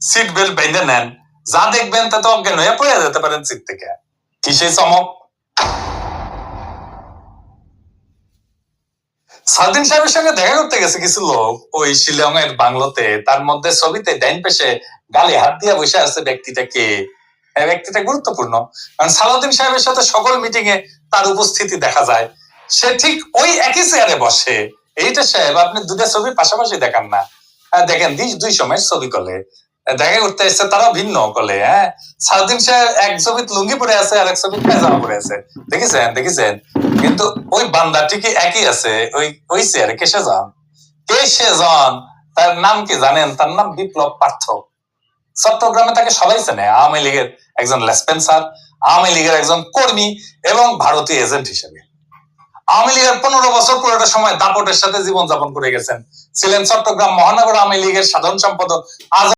Seat belt বেঁধে নেন। যা দেখবেন তা তো অজ্ঞান হয়ে পড়ে যেতে পারেন সিট থেকে। কি সেই চমক? সালদিন সাহেবের সঙ্গে দেখা করতে গেছে কিছু লোক। ওই শিলং এর বাংলোতে, তার মধ্যে ছবিতে ডাইন পেশে গালে হাত দিয়ে বসে আছে ব্যক্তিটা কে এই ব্যক্তিটা গুরুত্বপূর্ণ। কারণ সালাউদ্দিন সাহেবের সাথে সকল মিটিং এ তার উপস্থিতি দেখা যায়। সে ঠিক ওই একই চেয়ারে বসে। এইটা সাহেব, আপনি দুটা ছবি পাশাপাশি দেখান না। দেখেন দুই সময়ের ছবি কলে। দেখা করতে এসছে, তারাও ভিন্ন কলে হ্যাঁ? সালাউদ্দিন সাহেব এক ছবি লুঙ্গি পরে আছে আর এক ছবি পায়জামা পরে আছে। দেখেছেন? দেখেছেন? কিন্তু ওই বান্দাটি কি একই আছে? ওই ওই চেয়ারে কেসে যান কে সে জন তার নাম কি জানেন? তার নাম বিপ্লব পার্থ। চট্টগ্রামে তাকে সবাই চেনে, আওয়ামী লীগের একজন লেসপেন্সার, আওয়ামী লীগের একজন কর্মী এবং ভারতীয় এজেন্ট হিসেবে। আওয়ামী লীগের পনেরো বছর পুরোটা সময় দাপটের সাথে জীবনযাপন করে গেছেন। ছিলেন চট্টগ্রাম মহানগর আওয়ামী লীগের সাধারণ সম্পাদক আজ